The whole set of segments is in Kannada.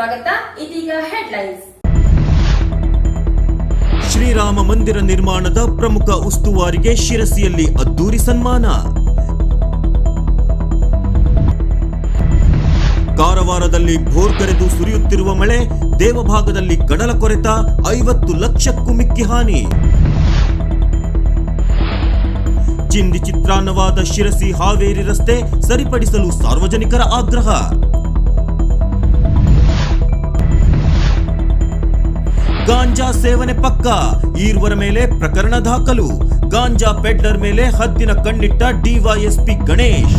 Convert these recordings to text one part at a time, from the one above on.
ಸ್ವಾಗತ. ಇದೀಗ ಹೆಡ್ಲೈನ್ಸ್ ಶ್ರೀರಾಮ ಮಂದಿರ ನಿರ್ಮಾಣದ ಪ್ರಮುಖ ಉಸ್ತುವಾರಿಗೆ ಶಿರಸಿಯಲ್ಲಿ ಅದ್ದೂರಿ ಸನ್ಮಾನ. ಕಾರವಾರದಲ್ಲಿ ಭೋರ್ಗರೆದು ಸುರಿಯುತ್ತಿರುವ ಮಳೆ, ದೇವಭಾಗದಲ್ಲಿ ಕಡಲ ಕೊರೆತ ಐವತ್ತು ಲಕ್ಷಕ್ಕೂ ಮಿಕ್ಕಿ ಹಾನಿ. ಚಿಂದಿ ಚಿತ್ರಾನ್ನವಾದ ಶಿರಸಿ ಹಾವೇರಿ ರಸ್ತೆ ಸರಿಪಡಿಸಲು ಸಾರ್ವಜನಿಕರ ಆಗ್ರಹ. ಗಾಂಜಾ ಸೇವನೆ ಪಕ್ಕ. ಈರ್ವರ ಮೇಲೆ ಪ್ರಕರಣ ದಾಖಲು. ಗಾಂಜಾ ಪೆಡ್ಲರ್ ಮೇಲೆ ಹದ್ದಿನ ಕಣ್ಣಿಟ್ಟ ಡಿವೈಎಸ್ಪಿ ಗಣೇಶ್.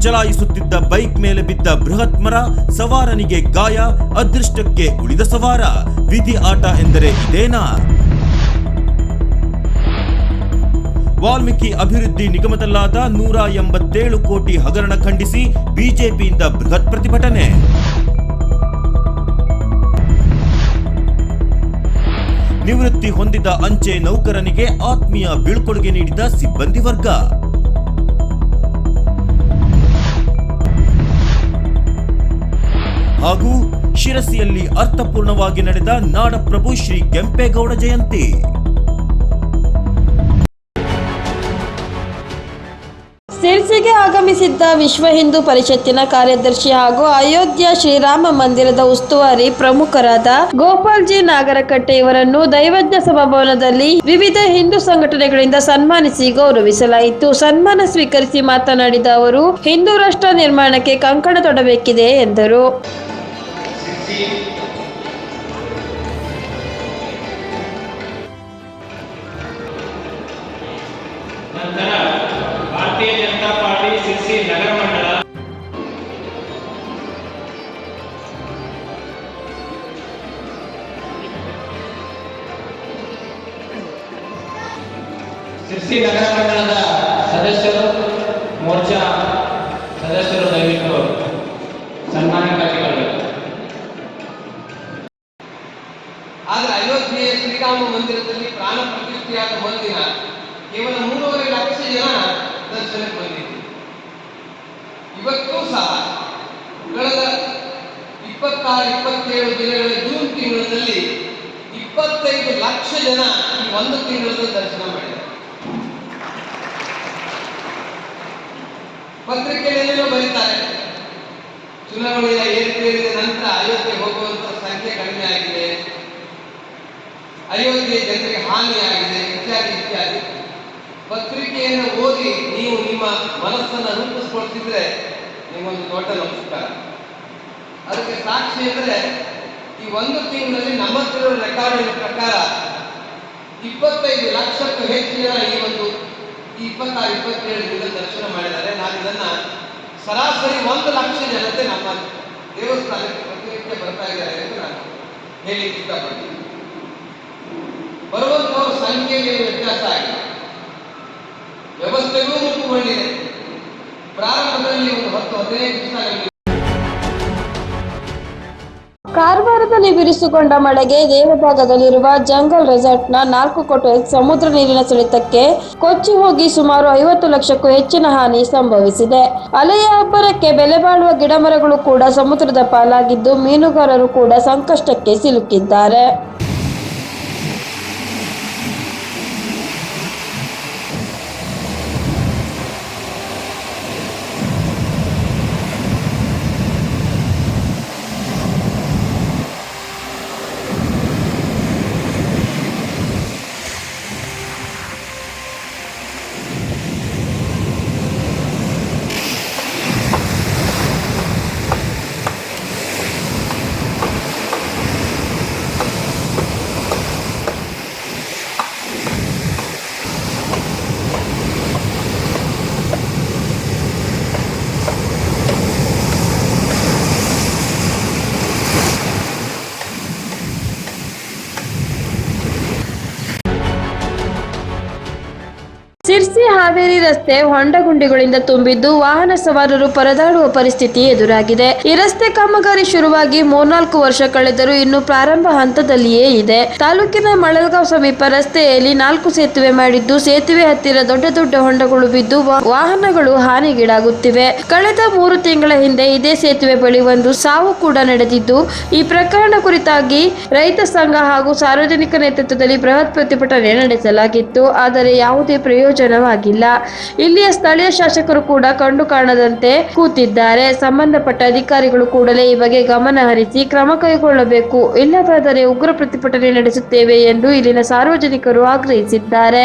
ಚಲಾಯಿಸುತ್ತಿದ್ದ ಬೈಕ್ ಮೇಲೆ ಬಿದ್ದ ಬೃಹತ್ ಮರ ಸವಾರನಿಗೆ ಗಾಯ, ಅದೃಷ್ಟಕ್ಕೆ ಉಳಿದ ಸವಾರ. ವಿಧಿ ಆಟ ಎಂದರೆ ಇದೇನಾ? ವಾಲ್ಮೀಕಿ ಅಭಿವೃದ್ಧಿ ನಿಗಮದಲ್ಲಾದ ನೂರ ಎಂಬತ್ತೇಳು ಕೋಟಿ ಹಗರಣ ಖಂಡಿಸಿ ಬಿಜೆಪಿಯಿಂದ ಬೃಹತ್ ಪ್ರತಿಭಟನೆ. ನಿವೃತ್ತಿ ಹೊಂದಿದ ಅಂಚೆ ನೌಕರನಿಗೆ ಆತ್ಮೀಯ ಬೀಳ್ಕೊಡುಗೆ ನೀಡಿದ ಸಿಬ್ಬಂದಿ ವರ್ಗ. ಹಾಗೂ ಶಿರಸಿಯಲ್ಲಿ ಅರ್ಥಪೂರ್ಣವಾಗಿ ನಡೆದ ನಾಡಪ್ರಭು ಶ್ರೀ ಕೆಂಪೇಗೌಡ ಜಯಂತಿ. ಸಿರ್ಸಿಗೆ ಆಗಮಿಸಿದ್ದ ವಿಶ್ವ ಹಿಂದೂ ಪರಿಷತ್ತಿನ ಕಾರ್ಯದರ್ಶಿ ಹಾಗೂ ಅಯೋಧ್ಯ ಶ್ರೀರಾಮ ಮಂದಿರದ ಉಸ್ತುವಾರಿ ಪ್ರಮುಖರಾದ ಗೋಪಾಲ್ಜಿ ನಾಗರಕಟ್ಟೆ ಇವರನ್ನು ದೈವಜ್ಞ ಸಭಾಭವನದಲ್ಲಿ ವಿವಿಧ ಹಿಂದೂ ಸಂಘಟನೆಗಳಿಂದ ಸನ್ಮಾನಿಸಿ ಗೌರವಿಸಲಾಯಿತು. ಸನ್ಮಾನ ಸ್ವೀಕರಿಸಿ ಮಾತನಾಡಿದ ಅವರು, ಹಿಂದೂ ರಾಷ್ಟ್ರ ನಿರ್ಮಾಣಕ್ಕೆ ಕಂಕಣ ತೊಡಬೇಕಿದೆ ಎಂದರು. ಭಾರತೀಯ ಜನತಾ ಪಾರ್ಟಿ ಸಿರ್ಸಿ ನಗರ ಮಂಡಲ ಸಿರ್ಸಿ ನಗರ ಮಂಡಲದ ಸದಸ್ಯರು ಮೋರ್ಚಾ ಸದಸ್ಯರು ದಯವಿಟ್ಟು ಸನ್ಮಾನಕ್ಕಾಗಿ ಬರಬೇಕು ಆದರೆ ಅಯೋಧ್ಯೆಯ ಶ್ರೀರಾಮ ಮಂದಿರದಲ್ಲಿ ಪ್ರಾಣ ಪ್ರತಿಷ್ಠೆಯಾದ ಒಂದಿನ ಕೇವಲ ಮೂರುವರೆ ಲಕ್ಷ ಜನ ದರ್ಶನಕ್ಕೆ ಬಂದಿದ್ರು ಇವತ್ತೂ ಸಹ ಕಳೆದ ಇಪ್ಪತ್ತಾರು, ಇಪ್ಪತ್ತೇಳು ದಿನಗಳ ಜೂನ್ ತಿಂಗಳಲ್ಲಿ ಇಪ್ಪತ್ತೈದು ಲಕ್ಷ ಜನ ಈ ಒಂದು ತಿಂಗಳಲ್ಲಿ ದರ್ಶನ ಮಾಡಿದ್ದಾರೆ. ಪತ್ರಿಕೆಯಲ್ಲೇನೋ ಬರೀತಾರೆ ಚುನಾವಣೆಯ ಏರ್ಪೇರಿದ ನಂತರ ಅಯೋಧ್ಯೆ ಹೋಗುವಂತ ಸಂಖ್ಯೆ ಕಡಿಮೆ ಆಗಿದೆ, ಅಯೋಧ್ಯೆ ಜನರಿಗೆ ಹಾನಿಯಾಗಿದೆ ಇತ್ಯಾದಿ ಇತ್ಯಾದಿ. ಪತ್ರಿಕೆಯನ್ನು ಓದಿ ನೀವು ನಿಮ್ಮ ಮನಸ್ಸನ್ನು ರೂಪಿಸ್ಕೊಳ್ತಿದ್ರೆ ನಿಮಗೊಂದು ದೊಡ್ಡ ನಮಸ್ಕಾರ. ಅದಕ್ಕೆ ಸಾಕ್ಷಿ ಅಂದರೆ ಈ ಒಂದು ತಿಂಗಳಲ್ಲಿ ನಮ್ಮ ಹತ್ರ ರೆಕಾರ್ಡಿನ ಪ್ರಕಾರ ಇಪ್ಪತ್ತೈದು ಲಕ್ಷಕ್ಕೂ ಹೆಚ್ಚು ಈ ಒಂದು ಈ ಇಪ್ಪತ್ತಾರು ದಿನದ ದರ್ಶನ ಮಾಡಿದ್ದಾರೆ. ನಾನು ಇದನ್ನ ಸರಾಸರಿ ಒಂದು ಲಕ್ಷ ಜನತೆ ನಮ್ಮ ದೇವಸ್ಥಾನಕ್ಕೆ ಪ್ರತಿನಿತ್ಯ ಬರ್ತಾ ಇದ್ದಾರೆ ಎಂದು ನಾನು ಹೇಳಿಕ್ಕೆ ಇಷ್ಟಪಡ್ತೀನಿ. ಬರುವಂತವರ ಸಂಖ್ಯೆಗೆ ವ್ಯತ್ಯಾಸ ಆಗಿದೆ. ವ್ಯವಸ್ಥೆಗೂ ರೂಪುಗೊಂಡಿದೆ ಪ್ರಾರಂಭದಲ್ಲಿ ಒಂದು ಹತ್ತು, ಹದಿನೈದು ದಿವಸ ಕಾರವಾರದಲ್ಲಿ ಬಿರುಸುಗೊಂಡ ಮಳೆಗೆ ದೇವಭಾಗದಲ್ಲಿರುವ ಜಂಗಲ್ ರೆಸಾರ್ಟ್ನ ನಾಲ್ಕು ಕೋಟೆ ಸಮುದ್ರ ನೀರಿನ ಸೆಳೆತಕ್ಕೆ ಕೊಚ್ಚಿ ಹೋಗಿ ಸುಮಾರು ಐವತ್ತು ಲಕ್ಷಕ್ಕೂ ಹೆಚ್ಚಿನ ಹಾನಿ ಸಂಭವಿಸಿದೆ. ಅಲೆಯ ಅಬ್ಬರಕ್ಕೆ ಬೆಲೆ ಬಾಳುವ ಗಿಡಮರಗಳು ಕೂಡ ಸಮುದ್ರದ ಪಾಲಾಗಿದ್ದು ಮೀನುಗಾರರು ಕೂಡ ಸಂಕಷ್ಟಕ್ಕೆ ಸಿಲುಕಿದ್ದಾರೆ. ಸಿರ್ಸಿ ಹಾವೇರಿ ರಸ್ತೆ ಹೊಂಡಗುಂಡಿಗಳಿಂದ ತುಂಬಿದ್ದು ವಾಹನ ಸವಾರರು ಪರದಾಡುವ ಪರಿಸ್ಥಿತಿ ಎದುರಾಗಿದೆ. ಈ ರಸ್ತೆ ಕಾಮಗಾರಿ ಶುರುವಾಗಿ ಮೂರ್ನಾಲ್ಕು ವರ್ಷ ಕಳೆದರೂ ಇನ್ನು ಪ್ರಾರಂಭ ಹಂತದಲ್ಲಿಯೇ ಇದೆ. ತಾಲೂಕಿನ ಮಳಲ್ಗಾಂವ್ ಸಮೀಪ ರಸ್ತೆಯಲ್ಲಿ ನಾಲ್ಕು ಸೇತುವೆ ಮಾಡಿದ್ದು, ಸೇತುವೆ ಹತ್ತಿರ ದೊಡ್ಡ ದೊಡ್ಡ ಹೊಂಡಗಳು ಬಿದ್ದು ವಾಹನಗಳು ಹಾನಿಗೀಡಾಗುತ್ತಿವೆ. ಕಳೆದ ಮೂರು ತಿಂಗಳ ಹಿಂದೆ ಇದೇ ಸೇತುವೆ ಬಳಿ ಒಂದು ಸಾವು ಕೂಡ ನಡೆದಿದ್ದು, ಈ ಪ್ರಕರಣ ಕುರಿತಾಗಿ ರೈತ ಸಂಘ ಹಾಗೂ ಸಾರ್ವಜನಿಕ ನೇತೃತ್ವದಲ್ಲಿ ಬೃಹತ್ ಪ್ರತಿಭಟನೆ ನಡೆಸಲಾಗಿತ್ತು. ಆದರೆ ಯಾವುದೇ ಪ್ರಯೋಜನವಾಗಿಲ್ಲ ಇಲ್ಲಿಯ ಸ್ಥಳೀಯ ಶಾಸಕರು ಕೂಡ ಕಂಡು ಕಾಣದಂತೆ ಕೂತಿದ್ದಾರೆ. ಸಂಬಂಧಪಟ್ಟ ಅಧಿಕಾರಿಗಳು ಕೂಡಲೇ ಈ ಬಗ್ಗೆ ಗಮನ ಹರಿಸಿ ಕ್ರಮ ಕೈಗೊಳ್ಳಬೇಕು. ಇಲ್ಲವಾದರೆ ಉಗ್ರ ಪ್ರತಿಭಟನೆ ನಡೆಸುತ್ತೇವೆ ಎಂದು ಇಲ್ಲಿನ ಸಾರ್ವಜನಿಕರು ಆಗ್ರಹಿಸಿದ್ದಾರೆ.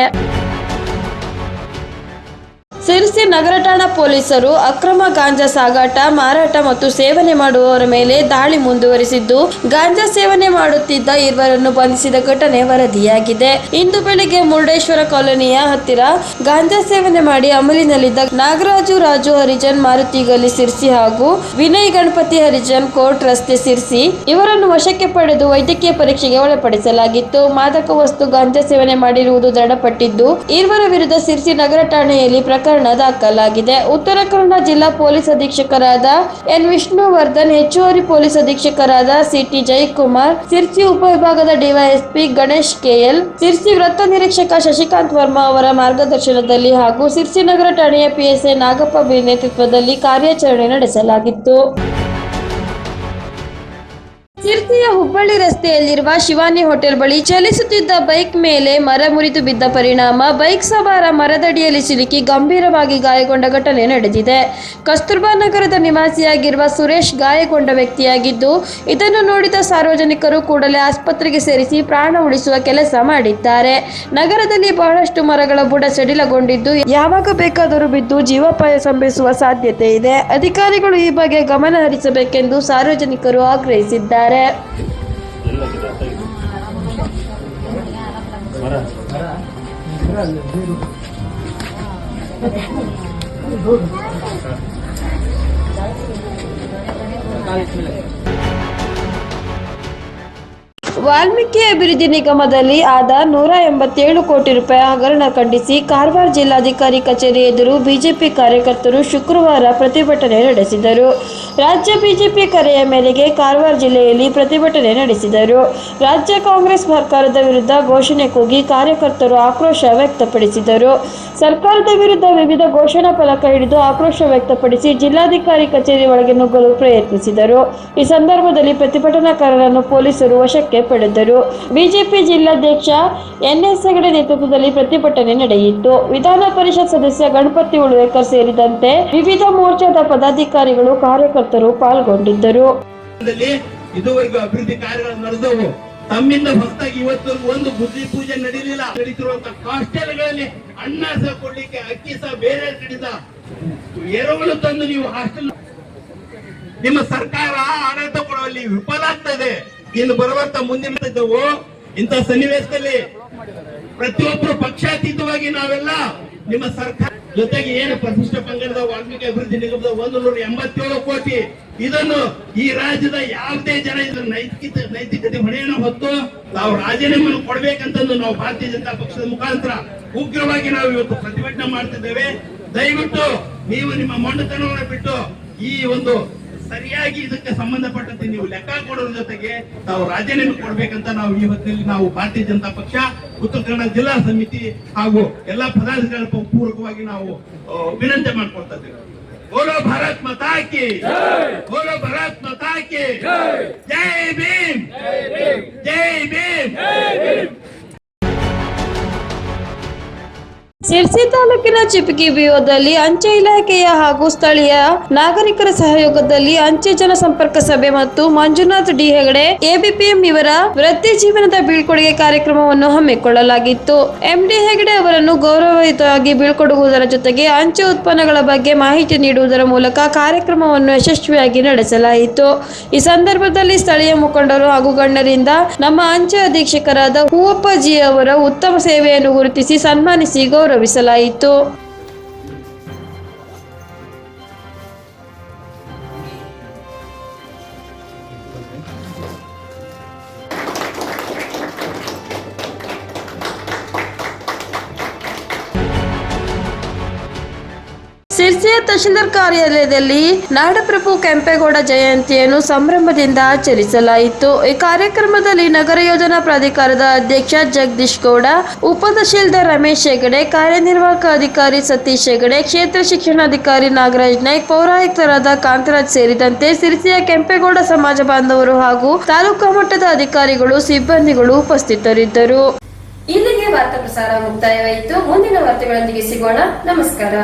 ಸಿರ್ಸಿ ನಗರ ಠಾಣಾ ಪೊಲೀಸರು ಅಕ್ರಮ ಗಾಂಜಾ ಸಾಗಾಟ, ಮಾರಾಟ ಮತ್ತು ಸೇವನೆ ಮಾಡುವವರ ಮೇಲೆ ದಾಳಿ ಮುಂದುವರಿಸಿದ್ದು, ಗಾಂಜಾ ಸೇವನೆ ಮಾಡುತ್ತಿದ್ದ ಇರುವರನ್ನು ಬಂಧಿಸಿದ ಘಟನೆ ವರದಿಯಾಗಿದೆ. ಇಂದು ಬೆಳಿಗ್ಗೆ ಮುರುಡೇಶ್ವರ ಕಾಲೋನಿಯ ಹತ್ತಿರ ಗಾಂಜಾ ಸೇವನೆ ಮಾಡಿ ಅಮಲಿನಲ್ಲಿದ್ದ ನಾಗರಾಜು ರಾಜು ಹರಿಜನ್, ಮಾರುತಿ ಗಲಿ ಸಿರ್ಸಿ ಹಾಗೂ ವಿನಯ್ ಗಣಪತಿ ಹರಿಜನ್ ಕೋರ್ಟ್ ರಸ್ತೆ ಸಿರ್ಸಿ ಇವರನ್ನು ವಶಕ್ಕೆ ಪಡೆದು ವೈದ್ಯಕೀಯ ಪರೀಕ್ಷೆಗೆ ಒಳಪಡಿಸಲಾಗಿತ್ತು. ಮಾದಕ ವಸ್ತು ಗಾಂಜಾ ಸೇವನೆ ಮಾಡಿರುವುದು ದೃಢಪಟ್ಟಿದ್ದು ಇರುವರ ವಿರುದ್ಧ ಸಿರ್ಸಿ ನಗರ ಠಾಣೆಯಲ್ಲಿ ಪ್ರಕರಣ ದಾಖಲಾಗಿದೆ ಉತ್ತರ ಕನ್ನಡ ಜಿಲ್ಲಾ ಪೊಲೀಸ್ ಅಧೀಕ್ಷಕರಾದ ಎನ್ ವಿಷ್ಣುವರ್ಧನ್, ಹೆಚ್ಚುವರಿ ಪೊಲೀಸ್ ಅಧೀಕ್ಷಕರಾದ ಸಿಟಿ ಜಯಕುಮಾರ್ ಸಿರ್ಸಿ ಉಪವಿಭಾಗದ ಡಿವೈಎಸ್ಪಿ ಗಣೇಶ್ ಕೆಎಲ್, ಸಿರ್ಸಿ ವೃತ್ತ ನಿರೀಕ್ಷಕ ಶಶಿಕಾಂತ್ ವರ್ಮಾ ಅವರ ಮಾರ್ಗದರ್ಶನದಲ್ಲಿ ಹಾಗೂ ಸಿರ್ಸಿ ನಗರ ಠಾಣೆಯ ಪಿಎಸ್ಐ ನಾಗಪ್ಪ ಬಿ ನೇತೃತ್ವದಲ್ಲಿ ಕಾರ್ಯಾಚರಣೆ ನಡೆಸಲಾಗಿತ್ತು. ಹುಬ್ಬಳ್ಳಿ ರಸ್ತೆಯಲ್ಲಿರುವ ಶಿವಾನಿ ಹೋಟೆಲ್ ಬಳಿ ಚಲಿಸುತ್ತಿದ್ದ ಬೈಕ್ ಮೇಲೆ ಮರ ಮುರಿದು ಬಿದ್ದ ಪರಿಣಾಮ. ಬೈಕ್ ಸವಾರ ಮರದಡಿಯಲ್ಲಿ ಸಿಲುಕಿ ಗಂಭೀರವಾಗಿ ಗಾಯಗೊಂಡ ಘಟನೆ ನಡೆದಿದೆ. ಕಸ್ತೂರ್ಬಾ ನಗರದ ನಿವಾಸಿಯಾಗಿರುವ ಸುರೇಶ್ ಗಾಯಗೊಂಡ ವ್ಯಕ್ತಿಯಾಗಿದ್ದು, ಇದನ್ನು ನೋಡಿದ ಸಾರ್ವಜನಿಕರು ಕೂಡಲೇ ಆಸ್ಪತ್ರೆಗೆ ಸೇರಿಸಿ ಪ್ರಾಣ ಉಳಿಸುವ ಕೆಲಸ ಮಾಡಿದ್ದಾರೆ. ನಗರದಲ್ಲಿ ಬಹಳಷ್ಟು ಮರಗಳ ಬುಡ ಸಡಿಲಗೊಂಡಿದ್ದು, ಯಾವಾಗ ಬೇಕಾದರೂ ಬಿದ್ದು ಜೀವಪಾಯ ಸಂಭವಿಸುವ ಸಾಧ್ಯತೆ ಇದೆ. ಅಧಿಕಾರಿಗಳು ಈ ಬಗ್ಗೆ ಗಮನ ಹರಿಸಬೇಕೆಂದು ಸಾರ್ವಜನಿಕರು ಆಗ್ರಹಿಸಿದ್ದಾರೆ. ವಾಲ್ಮೀಕಿ ಅಭಿವೃದ್ಧಿ ನಿಗಮದಲ್ಲಿ ಆದ ನೂರ ಎಂಬತ್ತೇಳು ಕೋಟಿ ರೂಪಾಯಿ ಹಗರಣ ಖಂಡಿಸಿ ಕಾರವಾರ ಜಿಲ್ಲಾಧಿಕಾರಿ ಕಚೇರಿ ಎದುರು ಬಿಜೆಪಿ ಕಾರ್ಯಕರ್ತರು ಶುಕ್ರವಾರ ಪ್ರತಿಭಟನೆ ನಡೆಸಿದರು. ರಾಜ್ಯ ಬಿಜೆಪಿ ಕರೆಯ ಮೇರೆಗೆ ಕಾರವಾರ ಜಿಲ್ಲೆಯಲ್ಲಿ ಪ್ರತಿಭಟನೆ ನಡೆಸಿದರು. ರಾಜ್ಯ ಕಾಂಗ್ರೆಸ್ ಸರ್ಕಾರದ ವಿರುದ್ಧ ಘೋಷಣೆ ಕೂಗಿ ಕಾರ್ಯಕರ್ತರು ಆಕ್ರೋಶ ವ್ಯಕ್ತಪಡಿಸಿದರು. ಸರ್ಕಾರದ ವಿರುದ್ಧ ವಿವಿಧ ಘೋಷಣಾ ಫಲಕ ಹಿಡಿದು ಆಕ್ರೋಶ ವ್ಯಕ್ತಪಡಿಸಿ ಜಿಲ್ಲಾಧಿಕಾರಿ ಕಚೇರಿ ಒಳಗೆ ನುಗ್ಗಲು ಪ್ರಯತ್ನಿಸಿದರು. ಈ ಸಂದರ್ಭದಲ್ಲಿ ಪ್ರತಿಭಟನಾಕಾರರನ್ನು ಪೊಲೀಸರು ವಶಕ್ಕೆ ಪಡೆದರು. ಬಿಜೆಪಿ ಜಿಲ್ಲಾಧ್ಯಕ್ಷ ಎನ್ಎಸ್ ಹೆಗಡೆ ನೇತೃತ್ವದಲ್ಲಿ ಪ್ರತಿಭಟನೆ ನಡೆಯಿತು. ವಿಧಾನ ಪರಿಷತ್ ಸದಸ್ಯ ಗಣಪತಿ ಉಳುವೇಕರ್ ಸೇರಿದಂತೆ ವಿವಿಧ ಮೋರ್ಚಾದ ಪದಾಧಿಕಾರಿಗಳು ಕಾರ್ಯಕರ್ತರು ಪಾಲ್ಗೊಂಡಿದ್ದರು. ದಲ್ಲಿ ಇದುವರೆಗೂ ಅಭಿವೃದ್ಧಿ ಕಾರ್ಯಗಳು ನಡೆದವು. ತಮ್ಮಿಂದ ಹೊಸದಾಗಿ ಇವತ್ತು ಒಂದು ಬುದ್ಧಿ ಪೂಜೆ ನಡೀಲಿಲ್ಲ. ನಡೀತಿರುವಂತ ಹಾಸ್ಟೆಲ್ಗಳಲ್ಲಿ ಅನ್ನ ಸಹ ಕೊಡ್ಲಿಕ್ಕೆ, ಅಕ್ಕಿ ಸಹ ಬೇರೆ ನಡೆದ ಎರವಲು ತಂದು ನೀವು ಹಾಸ್ಟೆಲ್ ನಿಮ್ಮ ಸರ್ಕಾರ ಆಡಳಿತ ಕೊಡುವಲ್ಲಿ ವಿಫಲ ಆಗ್ತದೆ. ಇನ್ನು ಬರುವಂತ ಮುಂದಿನ ಇಂಥ ಸನ್ನಿವೇಶದಲ್ಲಿ ಪ್ರತಿಯೊಬ್ಬರು ಪಕ್ಷಾತೀತವಾಗಿ ನಾವೆಲ್ಲ ನಿಮ್ಮ ಸರ್ಕಾರ ಜೊತೆಗೆ ಏನು ಪ್ರತಿಷ್ಠೆ ಪಂಗಡದ ವಾಲ್ಮೀಕಿ ಅಭಿವೃದ್ಧಿ ನಿಗಮದ ಒಂದು ನೂರ ಎಂಬತ್ತೇಳು ಕೋಟಿ ಇದನ್ನು ಈ ರಾಜ್ಯದ ಯಾವುದೇ ಜನ ಇದ್ರ ನೈತಿಕ ನೈತಿಕತೆ ಹೊಣೆಯನ್ನು ಹೊತ್ತು ನಾವು ರಾಜೀನಾಮೆಯನ್ನು ಕೊಡ್ಬೇಕಂತಂದು ನಾವು ಭಾರತೀಯ ಜನತಾ ಪಕ್ಷದ ಮುಖಾಂತರ ಉಗ್ರವಾಗಿ ನಾವು ಇವತ್ತು ಪ್ರತಿಭಟನೆ ಮಾಡ್ತಿದ್ದೇವೆ. ದಯವಿಟ್ಟು ನೀವು ನಿಮ್ಮ ಮೊಂಡತನವನ್ನು ಬಿಟ್ಟು ಈ ಒಂದು ಸರಿಯಾಗಿ ಇದಕ್ಕೆ ಸಂಬಂಧಪಟ್ಟಂತೆ ನೀವು ಲೆಕ್ಕ ಕೊಡೋದ್ರ ಜೊತೆಗೆ ನಾವು ರಾಜೀನಾಮೆ ಕೊಡ್ಬೇಕಂತ ನಾವು ಈ ಹೊತ್ತಿನಲ್ಲಿ ನಾವು ಭಾರತೀಯ ಜನತಾ ಪಕ್ಷ ಉತ್ತರ ಕನ್ನಡ ಜಿಲ್ಲಾ ಸಮಿತಿ ಹಾಗೂ ಎಲ್ಲಾ ಪದಾಧಿಕಾರಿಗಳ ಪೂರ್ವಕವಾಗಿ ನಾವು ವಿನಂತಿ ಮಾಡ್ಕೊಳ್ತಾ ಇದ್ದೇವೆ. ಬೋಲೋ ಭಾರತ್ ಮಾತಾ ಕಿ ಬೋಲೋ ಭಾರತ್ ಕಿ ಜೈ ಭೀಮ್! ಜೈ ಭೀಮ್! ಸಿರ್ಸಿ ತಾಲೂಕಿನ ಚಿಪಕಿ ಬಿಒದಲ್ಲಿ ಅಂಚೆ ಇಲಾಖೆಯ ಹಾಗೂ ಸ್ಥಳೀಯ ನಾಗರಿಕರ ಸಹಯೋಗದಲ್ಲಿ ಅಂಚೆ ಜನಸಂಪರ್ಕ ಸಭೆ ಮತ್ತು ಮಂಜುನಾಥ್ ಡಿ ಹೆಗಡೆ ಎಬಿಪಿಎಂ ಇವರ ವೃತ್ತಿ ಜೀವನದ ಬೀಳ್ಕೊಡುಗೆ ಕಾರ್ಯಕ್ರಮವನ್ನು ಹಮ್ಮಿಕೊಳ್ಳಲಾಗಿತ್ತು. ಎಂಡಿ ಹೆಗಡೆ ಅವರನ್ನು ಗೌರವಯುತವಾಗಿ ಬೀಳ್ಕೊಡುವುದರ ಜೊತೆಗೆ ಅಂಚೆ ಉತ್ಪನ್ನಗಳ ಬಗ್ಗೆ ಮಾಹಿತಿ ನೀಡುವುದರ ಮೂಲಕ ಕಾರ್ಯಕ್ರಮವನ್ನು ಯಶಸ್ವಿಯಾಗಿ ನಡೆಸಲಾಯಿತು. ಈ ಸಂದರ್ಭದಲ್ಲಿ ಸ್ಥಳೀಯ ಮುಖಂಡರು ಹಾಗೂ ಗಣ್ಯರಿಂದ ನಮ್ಮ ಅಂಚೆ ಅಧೀಕ್ಷಕರಾದ ಹೂವಪ್ಪ ಜಿ ಅವರ ಉತ್ತಮ ಸೇವೆಯನ್ನು ಗುರುತಿಸಿ ಸನ್ಮಾನಿಸಿ ಗೌರವಿಸಲಾಯಿತು ಸಿರ್ಸಿಯ ತಹಶೀಲ್ದಾರ್ ಕಾರ್ಯಾಲಯದಲ್ಲಿ ನಾಡಪ್ರಭು ಕೆಂಪೇಗೌಡ ಜಯಂತಿಯನ್ನು ಸಂಭ್ರಮದಿಂದ ಆಚರಿಸಲಾಯಿತು. ಈ ಕಾರ್ಯಕ್ರಮದಲ್ಲಿ ನಗರ ಯೋಜನಾ ಪ್ರಾಧಿಕಾರದ ಅಧ್ಯಕ್ಷ ಜಗದೀಶ್ ಗೌಡ, ಉಪ ತಹಶೀಲ್ದಾರ್ ರಮೇಶ್ ಹೆಗಡೆ, ಕಾರ್ಯನಿರ್ವಾಹಕ ಅಧಿಕಾರಿ ಸತೀಶ್ ಹೆಗಡೆ, ಕ್ಷೇತ್ರ ಶಿಕ್ಷಣಾಧಿಕಾರಿ ನಾಗರಾಜ್ ನಾಯ್ಕ, ಪೌರಾಯುಕ್ತರಾದ ಕಾಂತರಾಜ್ ಸೇರಿದಂತೆ ಸಿರಿಸಿಯ ಕೆಂಪೇಗೌಡ ಸಮಾಜ ಬಾಂಧವರು ಹಾಗೂ ತಾಲೂಕಾ ಮಟ್ಟದ ಅಧಿಕಾರಿಗಳು, ಸಿಬ್ಬಂದಿಗಳು ಉಪಸ್ಥಿತರಿದ್ದರು. ಇಲ್ಲಿಗೆ ವಾರ್ತಾ ಪ್ರಸಾರ ಮುಕ್ತಾಯವಾಯಿತು. ಮುಂದಿನ ವಾರ್ತೆಗಳೊಂದಿಗೆ ಸಿಗೋಣ. ನಮಸ್ಕಾರ.